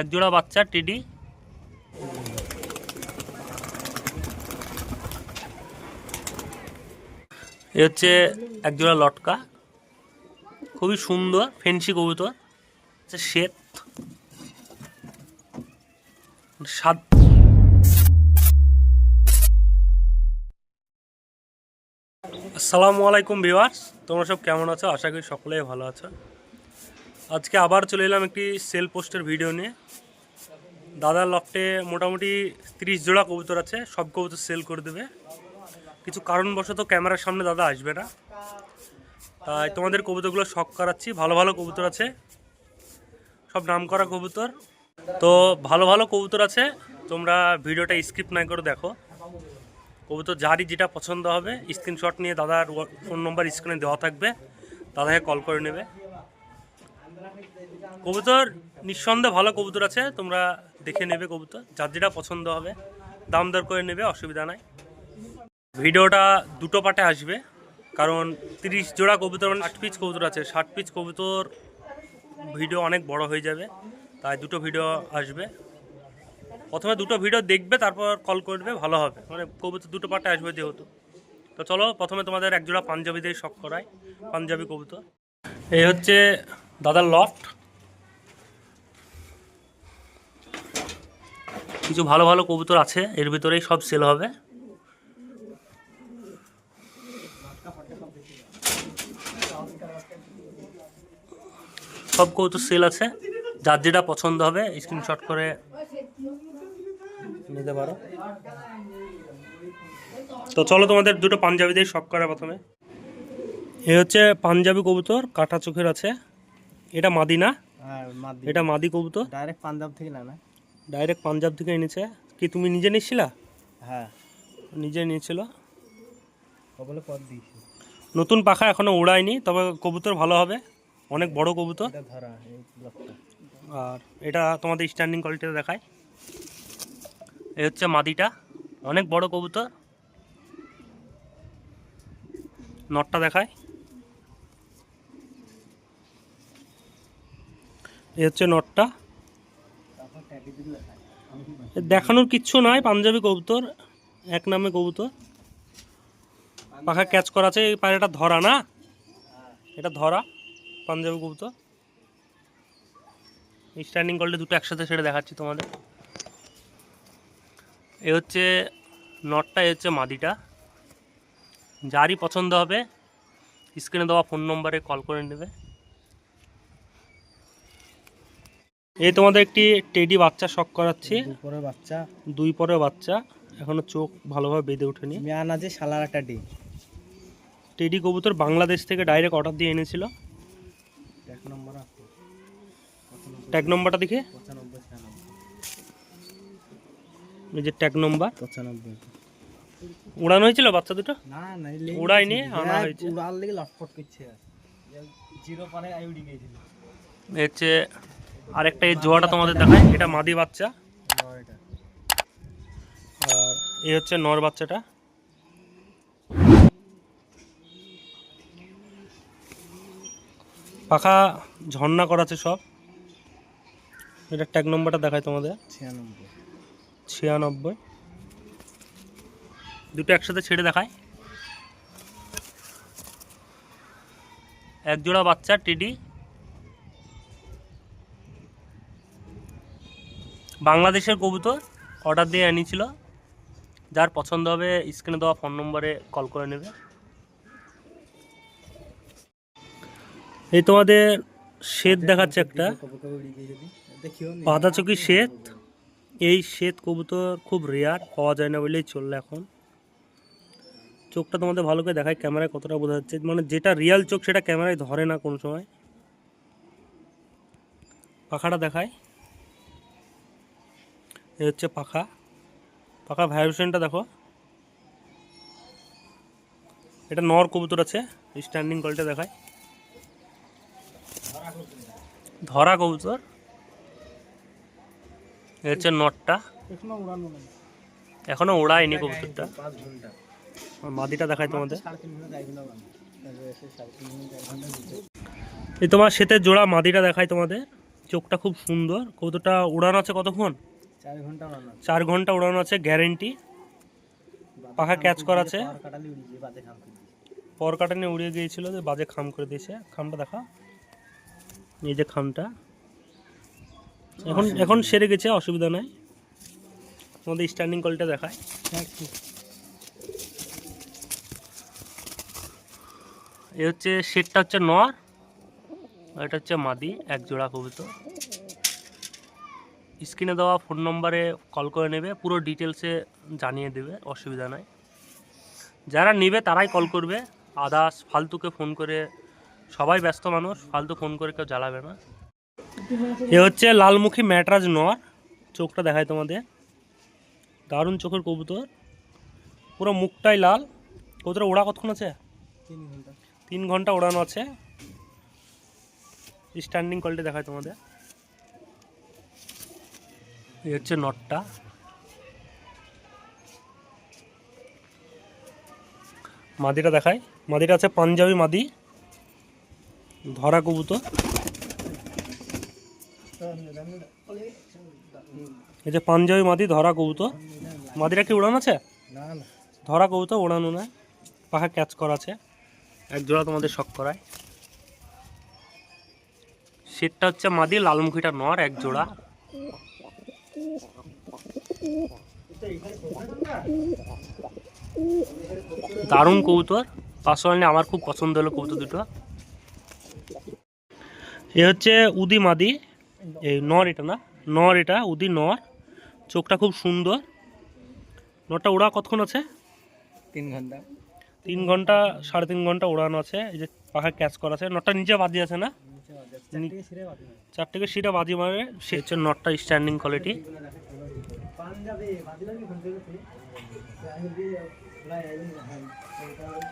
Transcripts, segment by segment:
এক জোড়া বাচ্চা, টিডি। এ হচ্ছে এক জোড়া লটকা। খুবই সুন্দর, ফেন্সি কবুতর। শ্বেত। সাত আসসালামু আলাইকুম ভিউয়ার্স, তোমরা সব কেমন আছো? আশা করি সকলেই ভালো আছো। আজকে আবার চলে এলাম একটি সেল পোস্টের ভিডিও নিয়ে। দাদার লফটে মোটামুটি তিরিশ জোড়া কবুতর আছে, সব কবুতর সেল করে দেবে। কিছু কারণবশত ক্যামেরার সামনে দাদা আসবে না। তাই তোমাদের কবুতরগুলো শখ করাচ্ছি। ভালো ভালো কবুতর আছে। সব নাম করা কবুতর। তো ভালো ভালো কবুতর আছে। তোমরা ভিডিওটা স্কিপ না করে দেখো। কবুতর যারই যেটা পছন্দ হবে স্ক্রিনশট নিয়ে দাদার ফোন নম্বর স্ক্রিনে দেওয়া থাকবে। দাদাকে কল করে নেবে। কবুতর, নিঃসন্দেহে ভালো কবুতর আছে। তোমরা দেখে নেবে কবুতর, যার যেটা পছন্দ হবে। দাম দর করে নেবে, অসুবিধা নাই। ভিডিওটা দুটো পার্টে আসবে, কারণ তিরিশ জোড়া কবুতর মানে ষাট পিস কবুতর আছে। ষাট পিস কবুতর ভিডিও অনেক বড় হয়ে যাবে, তাই দুটো ভিডিও আসবে। প্রথমে দুটো ভিডিও দেখবে, তারপর কল করবে, ভালো হবে। মানে কবুতর দুটো পার্টে আসবে যেহেতু। তো চলো, প্রথমে তোমাদের একজোড়া পাঞ্জাবি দিয়ে শখ করায় পাঞ্জাবি কবুতর। এই হচ্ছে দাদার লফট কিছু ভালো ভালো কবুতর আছে, এর ভিতরেই সব সেল হবে। সব কবুতর সেল আছে, যার যেটা পছন্দ হবে স্ক্রিনশট করে নিতে পারো। তো চলো তোমাদের দুটো পাঞ্জাবি দিয়ে শখ করা প্রথমে। এ হচ্ছে পাঞ্জাবি কবুতর কাটা চোখের আছে। এটা মাদি না হ্যাঁ এটা মাদি কবুতর। ডাইরেক্ট পাঞ্জাব থেকে না না। ডাইরেক্ট পাঞ্জাব থেকে এনেছে। কি তুমি নিজে নিচ্ছিলা হ্যাঁ। নিজে নিয়েছিল। কবলে পথ দিয়েছি। নতুন পাখা এখনও উড়ায়নি তবে কবুতর ভালো হবে। অনেক বড় কবুতর। ধরা এই ব্লকটা। আর এটা তোমাদের স্ট্যান্ডিং কোয়ালিটিতে দেখায়। এ হচ্ছে মাদিটা। অনেক বড় কবুতর। নটটা দেখায়। এই হচ্ছে নটটা। এ দেখানোর কিচ্ছু নয় পাঞ্জাবি কবুতর, এক নামে কবুতর। পাখা ক্যাচ করা আছে, এই পায়রাটা ধরা না? এটা ধরা, পাঞ্জাবি কবুতর। স্ট্যান্ডিং কলটা দুটো একসাথে সেটা দেখাচ্ছি তোমাদের। এ হচ্ছে নটটা, এ হচ্ছে মাদিটা। যারই পছন্দ হবে স্ক্রিনে দেওয়া ফোন নম্বরে কল করে নেবে। এই তোমাদের একটি টেডি বাচ্চা শখ করাচ্ছি। দুপুরের বাচ্চা। দুই পরের বাচ্চা। এখনও চোখ ভালোভাবে বেঁধে ওঠেনি। মিয়ান আছে শালার একটা ডি টেডি কবুতর বাংলাদেশ থেকে ডাইরেক্ট অর্ডার দিয়ে এনেছিল। এক নম্বর ট্যাগ নম্বরটা দেখে। এই যে ট্যাগ নম্বর পঁচানব্বই উড়ানো হয়েছিল বাচ্চা দুটো? না না উড়াইনি, আনা হয়েছে। উড়াল লেগে লটফট করছে। জিরো পানে আইউডি গিয়েছিল এই হচ্ছে আরেকটা এই জোয়াটা তোমাদের দেখায় এটা মাদি বাচ্চা। এটা আর এই হচ্ছে নর বাচ্চাটা। পাখা ঝর্ণা করাছে সব। এটা ট্যাগ নম্বরটা দেখায় তোমাদের। ছিয়ানব্বই। ছিয়ানব্বই। দুটো একসাথে ছেড়ে দেখায় এক জোড়া বাচ্চা টিডি। বাংলাদেশের কবুতর অর্ডার দিয়ে এনেছিল। যার পছন্দ হবে স্ক্রিনে দেওয়া ফোন নম্বরে কল করে নেবে। এই তোমাদের শেড দেখাচ্ছে একটা। বাঁধাচকি শ্বেত। এই শ্বেত কবুতর খুব রেয়ার পাওয়া যায় না বলেই চলল এখন। চোখটা তোমাদের ভালো করে দেখায় ক্যামেরায় কতটা বোঝা যাচ্ছে। মানে যেটা রিয়াল চোখ সেটা ক্যামেরায় ধরে না কোনো সময়। পাখাটা দেখায় এই হচ্ছে পাখা। পাখা ভাইব্রেশনটা দেখো। এটা নর কবুতর আছে স্ট্যান্ডিং কলটা দেখায়। ধরা কবুতর। এই হচ্ছে নটটা। এখনও ওড়ায়নি কবুতরটা। মাদিটা দেখায় তোমাদের। এই তোমার শীতের জোড়া মাদিটা দেখায় তোমাদের। চোখটা খুব সুন্দর। কবুতরটা উড়ানো আছে কতক্ষণ? চার ঘণ্টা উড়ানো আছে। গ্যারেন্টি পাখা ক্যাচ করা আছে। পর কাটানে উড়িয়ে গিয়েছিল যে বাজে খাম করে দিয়েছে। খামটা দেখা। এই যে খামটা। এখন এখন সেরে গেছে অসুবিধা নাই। আমাদের স্ট্যান্ডিং কলটা দেখায় এ হচ্ছে সেটটা হচ্ছে নর এটা হচ্ছে মাদি এক জোড়া কবুতর স্ক্রিনে দেওয়া ফোন নম্বরে কল করে নেবে, পুরো ডিটেলসে জানিয়ে দেবে, অসুবিধা নাই। যারা নেবে তারাই কল করবে। আদার্স ফালতুকে ফোন করে, সবাই ব্যস্ত মানুষ, ফালতু ফোন করে কেউ জ্বালাবে না। এ হচ্ছে লালমুখী ম্যাটরাজ নর, চোখটা দেখায় তোমাদের। দারুণ চোখের কবুতর। পুরো মুখটাই লাল। কবুতর ওড়া কতক্ষণ আছে? তিন ঘণ্টা। ওড়ানো আছে। স্ট্যান্ডিং কলটা দেখায় তোমাদের। হচ্ছে নটটা। মাদিটা দেখায় মাদিটা আছে পাঞ্জাবি মাদি। ধরা কবুতর। এই যে পাঞ্জাবি মাদি, ধরা কবুতর। মাদিটা কি উড়ান আছে? ধরা কবুতর, উড়ানো না পাখা ক্যাচ করা আছে। এক জোড়া তোমাদের শখ করায়। সেটটা হচ্ছে মাদি, লালমুখীটা নর, এক জোড়া। দারুণ কবুতর। পার্সোনালি আমার খুব পছন্দ হলো কবুতর দুটো। এ হচ্ছে উদি মাদি। এই নর এটা না? নর এটা উদি নর। চোখটা খুব সুন্দর। নরটা ওড়া কতক্ষণ আছে? তিন ঘণ্টা। তিন ঘণ্টা সাড়ে তিন ঘণ্টা ওড়ানো আছে। এই যে পাখা ক্যাচ করা আছে। নটটা নিচে বাজি আছে না। চার থেকে সিটা বাজি মারে। সে হচ্ছে নটটা স্ট্যান্ডিং কোয়ালিটি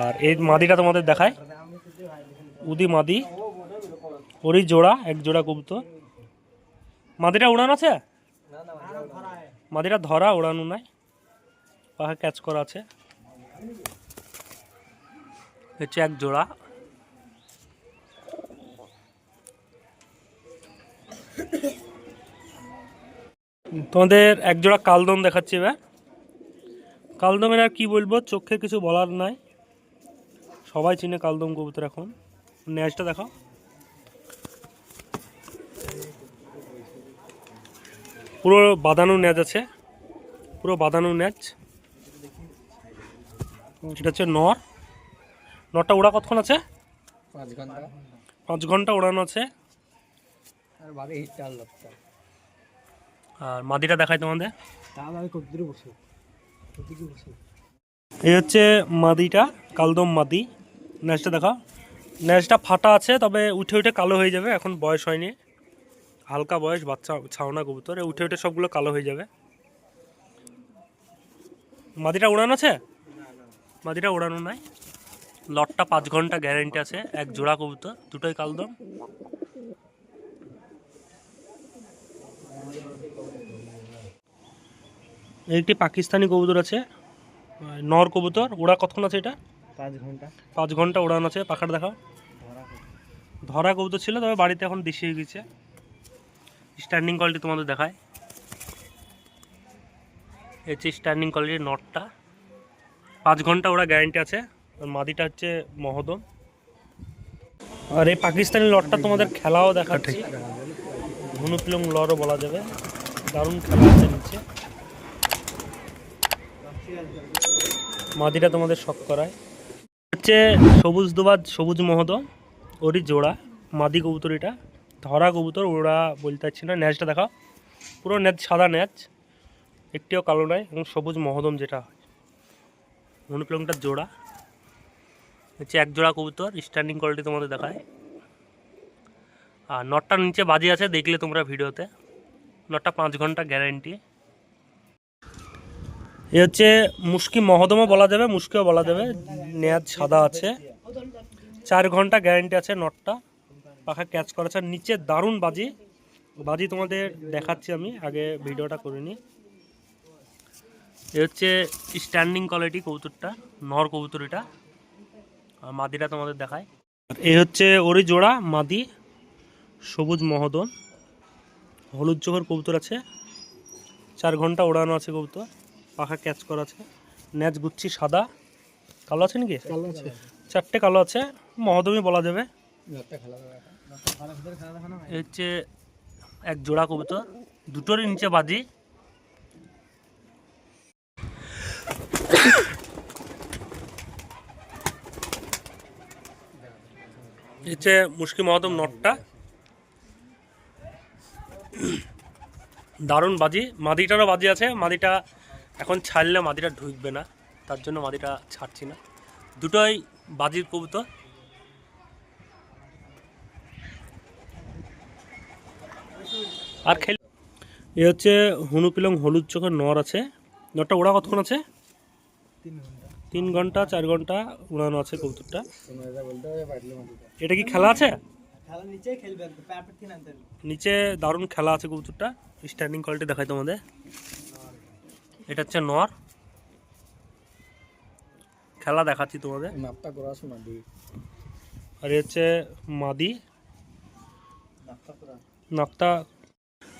আর এই মাদিটা তোমাদের দেখায়। উদি মাদি ওরই জোড়া এক জোড়া কবুতর। মাদিটা উড়ানো আছে? মাদিটা ধরা ওড়ানো নাই। পাখা ক্যাচ করা আছে। হচ্ছে এক জোড়া। তোমাদের এক জোড়া কালদম দেখাচ্ছি এবার। কালদমের আর কি বলব চোখে কিছু বলার নাই। সবাই চিনে কালদম কবুতর এখন। ন্যাচটা দেখাও। পুরো বাঁধানো ন্যাচ আছে। পুরো বাঁধানো ন্যাচ। এটা হচ্ছে নর। নরটা ওড়া কতক্ষণ আছে? পাঁচ ঘণ্টা। পাঁচ ঘণ্টা ওড়ানো আছে। আর বাদে হিট চাল লাগতা আর মাদিটা দেখায় তোমাদের। তাহলে আমি কত দূরে বসে। কত বসে। এই হচ্ছে মাদিটা কালদম মাদি। ন্যাচটা দেখাও। ন্যাচটা ফাটা আছে তবে উঠে উঠে কালো হয়ে যাবে এখন বয়স হয়নি। হালকা বয়স বাচ্চা ছাওনা কবুতর উঠে উঠে সবগুলো কালো হয়ে যাবে। মাদিটা উড়ানো আছে? মাদিটা উড়ানো নাই। লটটা পাঁচ ঘণ্টা গ্যারেন্টি আছে এক জোড়া কবুতর দুটোই কালদম এই একটি পাকিস্তানি কবুতর আছে নর কবুতর। ওড়া কতক্ষণ আছে এটা? পাঁচ ঘণ্টা। পাঁচ ঘণ্টা উড়ানো আছে পাখাটা দেখাও। ধরা ধরা কবুতর ছিল তবে বাড়িতে এখন দেশি হয়ে গেছে। স্ট্যান্ডিং কোয়ালিটি তোমাদের দেখায়। এই হচ্ছে স্ট্যান্ডিং কোয়ালিটির নটটা। পাঁচ ঘণ্টা ওরা গ্যারেন্টি আছে। আর মাদিটা হচ্ছে মহদম। আর এই পাকিস্তানি লটটা তোমাদের খেলাও দেখাচ্ছি। ধনুপ্লং লরও বলা যাবে। দারুণ খেলা আছে নিচে। মাদিটা তোমাদের শখ করায়। হচ্ছে সবুজ দুবাদ সবুজ মহদম ওরই জোড়া, মাদি কবুতর এটা ধরা কবুতর, ওরা বলতে পারছি না। ন্যাচটা দেখাও। পুরো ন্যাচ, সাদা ন্যাচ। একটিও কালো নয় এবং সবুজ মহদম যেটা হয়। মনুপ্লংটার জোড়া। হচ্ছে এক জোড়া কবুতর স্ট্যান্ডিং কোয়ালিটি তোমাদের দেখায়। আর নটটার নিচে বাজি আছে, দেখলে তোমরা ভিডিওতে। নটটা পাঁচ ঘণ্টা গ্যারেন্টি এ হচ্ছে মুশকি মহদমও বলা যাবে, মুশকিও বলা যাবে। নেয়াজ সাদা আছে। চার ঘণ্টা গ্যারেন্টি আছে নটটা। পাখা ক্যাচ করা আছে নিচে দারুণ বাজি। বাজি তোমাদের দেখাচ্ছি আমি, আগে ভিডিওটা করে এ হচ্ছে স্ট্যান্ডিং কোয়ালিটি কবুতরটা নর আর মাদিটা তোমাদের দেখায় এ হচ্ছে ওরই জোড়া, মাদি। সবুজ মহদন। হলুদ চোখের কবুতর আছে। চার ঘণ্টা ওড়ানো আছে কবুতর। পাখা ক্যাচ করা আছে। ন্যাচ গুচ্ছি সাদা। কালো আছে নাকি? কালো আছে। চারটে কালো আছে। মহদমি বলা যাবে। হচ্ছে এক জোড়া কবুতর। দুটোরই নিচে বাজি। এই হচ্ছে মুশকি মহতম নটটা। দারুণ বাজি। মাদিটারও বাজি আছে। মাদিটা এখন ছাড়লে মাদিটা ঢুকবে না। তার জন্য মাদিটা ছাড়ছি না। দুটোই বাজির কবুতর। আর খেল এ হচ্ছে হুনুপিলং হলুদ চোখের নর আছে। নরটা ওরা কতক্ষণ আছে? তিন ঘণ্টা, চার ঘণ্টা উড়ানো আছে কবুতরটা। এটা কি খেলা আছে? খেলা প্যাপের আনতে নিচে দারুণ খেলা আছে কবুতরটা। স্ট্যান্ডিং কোয়ালিটি দেখাই তোমাদের। এটা হচ্ছে নর। খেলা দেখাচ্ছি তোমাদের। নাপটা করা আর এ হচ্ছে মাদি। নাপটা নাপতা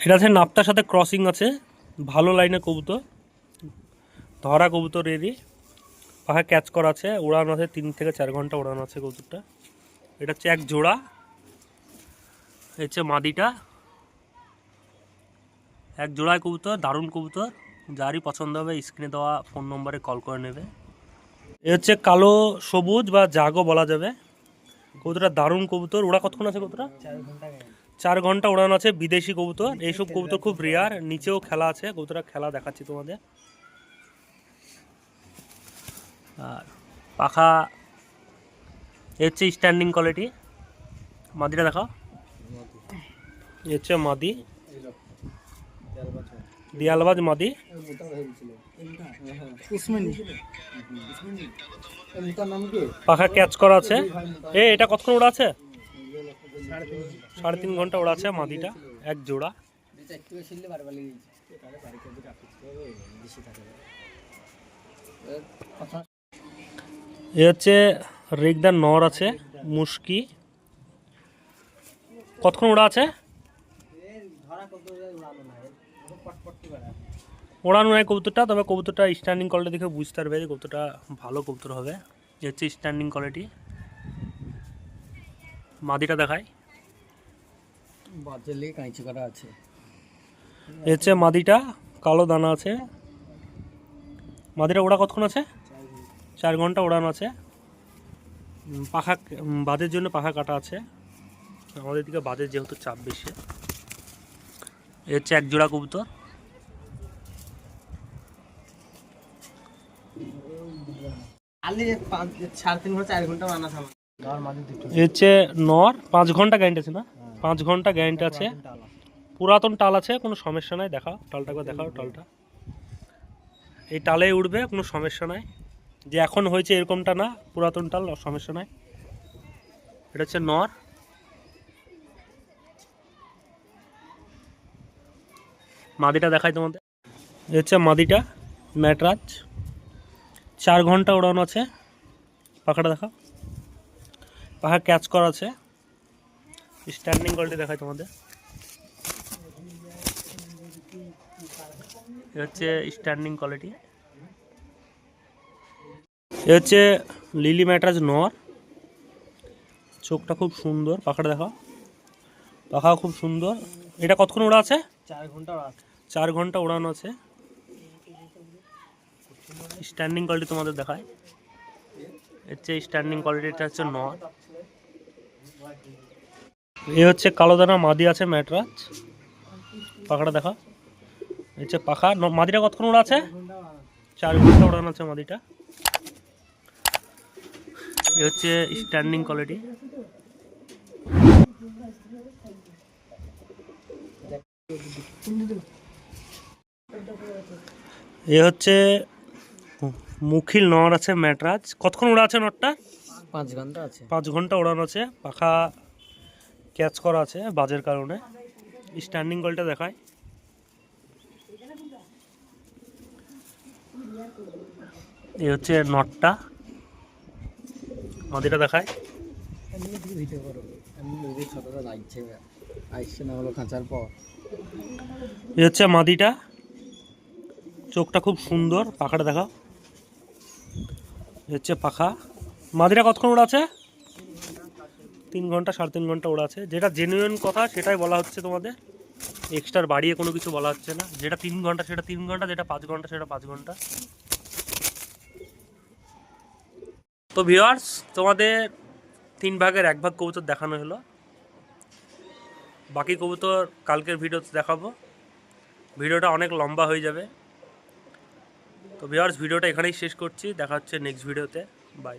এটা আছে নাপতার সাথে ক্রসিং আছে। ভালো লাইনে কবুতর। ধরা কবুতর এরই পাখা ক্যাচ করা আছে। উড়ানো আছে তিন থেকে চার ঘণ্টা উড়ানো আছে কবুতরটা। এটা হচ্ছে এক জোড়া। হচ্ছে মাদিটা। এক জোড়ায় কবুতর দারুণ কবুতর। যারই পছন্দ হবে স্ক্রিনে দেওয়া ফোন নম্বরে কল করে নেবে। এ হচ্ছে কালো সবুজ বা জাগো বলা যাবে। কবুতরটা দারুণ কবুতর। ওরা কতক্ষণ আছে কবুতরটা? চার ঘণ্টা উড়ানো আছে বিদেশি কবুতর। এইসব কবুতর খুব রেয়ার নিচেও খেলা আছে। কবুতরা খেলা দেখাচ্ছি তোমাদের। আর পাখা এ হচ্ছে স্ট্যান্ডিং কোয়ালিটি মাদিটা দেখাও। হচ্ছে মাদি। দিয়ালবাজ মাদি। পাখা ক্যাচ করা আছে। এ এটা কতক্ষণ ওড়া আছে? সাড়ে তিন ঘণ্টা ওড়া আছে মাদিটা এক জোড়া। এ হচ্ছে রেগদার নর আছে মুশকি। কতক্ষণ ওড়া আছে ধরা কত উড়ানো না পটপটি বেড়া ওড়ানো নয় কবুতরটা তবে কবুতরটা স্ট্যান্ডিং কোয়ালিটি দেখে বুঝতে পারবে যে কবুতরটা ভালো কবুতর হবে। এ হচ্ছে স্ট্যান্ডিং কোয়ালিটি মাদিটা দেখায় লেগে কাঁচি করা আছে। হচ্ছে মাদিটা কালো দানা আছে। মাদিটা ওড়া কতক্ষণ আছে? চার ঘণ্টা ওড়ানো আছে। পাখা বাজের জন্য পাখা কাটা আছে। আমাদের দিকে বাজের যেহেতু চাপ বেশি। এ হচ্ছে এক জোড়া কবুতর আলে পাঁচ সাড়ে তিন ঘণ্টা চার ঘণ্টা বানা থামা ঘর মাঝে দুটো এ হচ্ছে নর পাঁচ ঘণ্টা গ্যারেন্টি আছে না? পাঁচ ঘণ্টা গ্যারেন্টি আছে। পুরাতন টাল আছে। কোনো সমস্যা নাই দেখাও টালটা একবার দেখাও টালটা। এই টালে উঠবে কোনো সমস্যা নাই। যে এখন হয়েছে এরকমটা না পুরাতন টাল সমস্যা নাই। এটা হচ্ছে নর। মাদিটা দেখাই তোমাদের। এ হচ্ছে মাদিটা ম্যাটরাজ। চার ঘণ্টা ওড়ানো আছে। পাখাটা দেখাও। পাখা ক্যাচ করা আছে। স্ট্যান্ডিং কোয়ালিটি দেখায় তোমাদের। এ হচ্ছে স্ট্যান্ডিং কোয়ালিটি এ হচ্ছে লিলি ম্যাট্রাজ নর চোখটা খুব সুন্দর। পাখাটা দেখাও। পাখা খুব সুন্দর। এটা কতক্ষণ ওড়া আছে? চার ঘণ্টা চার ঘণ্টা ওড়ানো আছে। স্ট্যান্ডিং কোয়ালিটি তোমাদের দেখায়। এর চেয়ে স্ট্যান্ডিং কোয়ালিটিটা হচ্ছে নর এ হচ্ছে কালো দানা মাদি আছে, ম্যাটরাজ। পাখাটা দেখা। হচ্ছে পাখা, ন- মাদিটা কতক্ষণ ওড়া আছে? চার ঘণ্টা ওড়ানো আছে মাদিটা। এ হচ্ছে স্ট্যান্ডিং কোয়ালিটি এ হচ্ছে মুখিল নর আছে ম্যাটরাজ। কতক্ষণ ওড়া আছে নটটা? পাঁচ ঘণ্টা আছে। পাঁচ ঘণ্টা ওড়ানো আছে। পাখা ক্যাচ করা আছে বাজের কারণে। স্ট্যান্ডিং কলটা দেখায়। এই হচ্ছে নটটা। মাদিটা দেখায়। এমনি দিকে ভিডিও করো। এমনি যদি ছোটটা লাগছে আইসছে না হলো খাঁচার পর। এ হচ্ছে মাদিটা। চোখটা খুব সুন্দর। পাখাটা দেখা হচ্ছে পাখা। মাদিরা কতক্ষণ ওড়াছে তিন ঘণ্টা, সাড়ে তিন ঘণ্টা ওড়াছে যেটা জেনুইন কথা, সেটাই বলা হচ্ছে তোমাদের। এক্সট্রা বাড়িয়ে কোনো কিছু বলা হচ্ছে না। যেটা তিন ঘণ্টা, সেটা তিন ঘণ্টা, যেটা পাঁচ ঘণ্টা, সেটা পাঁচ ঘণ্টা। তো ভিওয়ার্স তোমাদের তিন ভাগের এক ভাগ কবুতর দেখানো হলো। বাকি কবুতর কালকের ভিডিওতে দেখাবো। ভিডিওটা অনেক লম্বা হয়ে যাবে। তো ভিওয়ার্স ভিডিওটা এখানেই শেষ করছি। দেখা হচ্ছে নেক্সট ভিডিওতে বাই